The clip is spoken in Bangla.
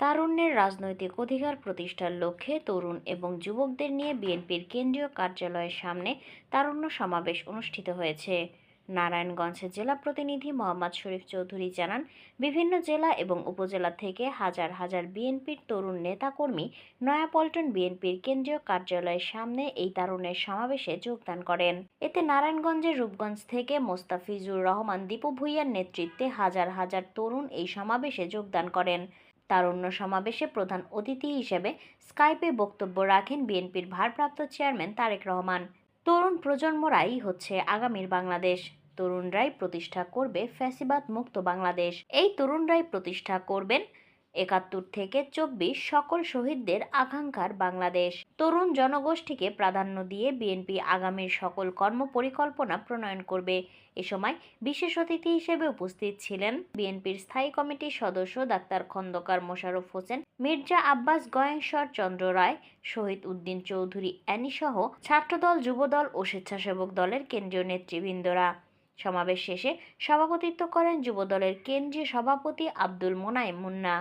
তারুণ্যের রাজনৈতিক অধিকার প্রতিষ্ঠার লক্ষ্যে তরুণ এবং যুবকদের নিয়ে বিএনপির কেন্দ্রীয় কার্যালয়ের সামনে তারুণ্য সমাবেশ অনুষ্ঠিত হয়েছে। নারায়ণগঞ্জের জেলা প্রতিনিধি মোহাম্মদ শরীফ চৌধুরী জানান, বিভিন্ন জেলা এবং উপজেলা থেকে হাজার হাজার বিএনপির তরুণ নেতাকর্মী নয়াপল্টন বিএনপির কেন্দ্রীয় কার্যালয়ের সামনে এই তারুণের সমাবেশে যোগদান করেন। এতে নারায়ণগঞ্জের রূপগঞ্জ থেকে মোস্তাফিজুর রহমান, দীপু ভূঁইয়ার নেতৃত্বে হাজার হাজার তরুণ এই সমাবেশে যোগদান করেন। তারুণ্য সমাবেশে প্রধান অতিথি হিসেবে স্কাইপে বক্তব্য রাখেন বিএনপির ভারপ্রাপ্ত চেয়ারম্যান তারেক রহমান। তরুণ প্রজন্মরাই হচ্ছে আগামীর বাংলাদেশ। তরুণরাই প্রতিষ্ঠা করবে ফ্যাসিবাদ মুক্ত বাংলাদেশ। এই তরুণরাই প্রতিষ্ঠা করবেন একাত্তর থেকে চব্বিশ সকল শহীদদের আকাঙ্ক্ষার বাংলাদেশ। তরুণ জনগোষ্ঠীকে প্রাধান্য দিয়ে বিএনপি আগামীর সকল কর্মপরিকল্পনা প্রণয়ন করবে। এ সময় বিশেষ অতিথি হিসেবে উপস্থিত ছিলেন বিএনপির স্থায়ী কমিটির সদস্য ডাক্তার খন্দকার মোশাররফ হোসেন, মির্জা আব্বাস গয়েশ্বর চন্দ্র রায়, শহীদ উদ্দিন চৌধুরী অ্যানিসহ ছাত্রদল, যুবদল ও স্বেচ্ছাসেবক দলের কেন্দ্রীয় নেতৃবৃন্দরা। সমাবেশ শেষে সভাপতিত্ব করেন যুবদলের কেন্দ্রীয় সভাপতি আব্দুল মোনায়েম মুন্না।